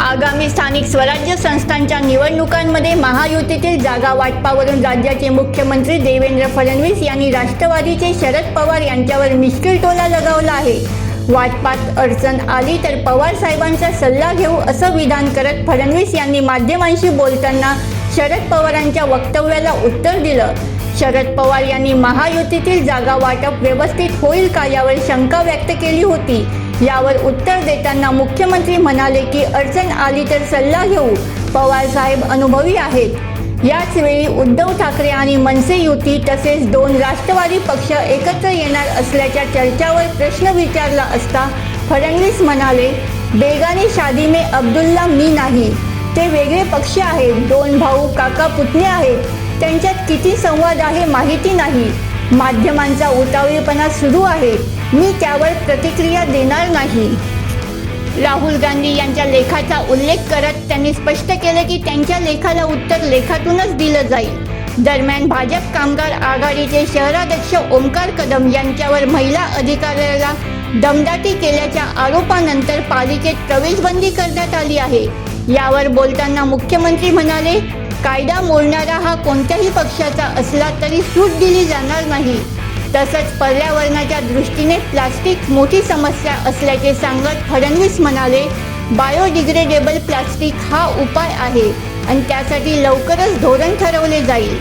आगामी स्थानिक स्वराज्य संस्थांच्या निवडणुकांमध्ये महायुतीतील जागा वाटपावरून राज्याचे मुख्यमंत्री देवेंद्र फडणवीस यांनी राष्ट्रवादीचे शरद पवार यांच्यावर मिश्किल टोला लगावला आहे. वाटपात अडचण आली तर पवार साहेबांचा सल्ला घेऊ असं विधान करत फडणवीस यांनी माध्यमांशी बोलताना शरद पवारांच्या वक्तव्याला उत्तर दिलं. शरद पवार यांनी महायुतीतील जागा वाटप व्यवस्थित होईल का यावर शंका व्यक्त केली होती. यावर उत्तर देताना मुख्यमंत्री म्हणाले की अडचण आली तर सल्ला घेऊ. पवार साहेब अनुभवी आहेत. याच वेळी उद्धव ठाकरे आणि मनसे युती तसेच दोन राष्ट्रवादी पक्ष एकत्र येणार असल्याच्या चर्चावर प्रश्न विचारला असता फडणवीस म्हणाले बेगानी शादी में अब्दुल्ला मी नाही. ते वेगळे पक्ष आहेत. दोन भाऊ काका पुतणे आहेत. त्यांच्यात किती संवाद आहे माहिती नाही. माध्यमांचा उतावीपणा सुरू आहे. मी त्यावर प्रतिक्रिया देणार नाही. राहुल गांधी यांच्या लेखाचा उल्लेख करत त्यांनी स्पष्ट केलं की त्यांच्या लेखाला उत्तर लेखातूनच दिलं जाईल. दरम्यान भाजप कामगार आघाडीचे शहराध्यक्ष ओमकार कदम यांच्यावर महिला अधिकाऱ्याला दमदाटी केल्याच्या आरोपानंतर पालिकेत प्रवेशबंदी करण्यात आली आहे. यावर बोलताना मुख्यमंत्री म्हणाले कायदा मोडणारा हा कोणत्याही पक्षाचा असला तरी सूट दिली जाणार नाही. तसंच पर्यावरणाच्या दृष्टीने प्लास्टिक मोठी समस्या असल्याचे सांगत फडणवीस म्हणाले बायोडिग्रेडेबल प्लास्टिक हा उपाय आहे आणि त्यासाठी लवकरच धोरण ठरवले जाईल.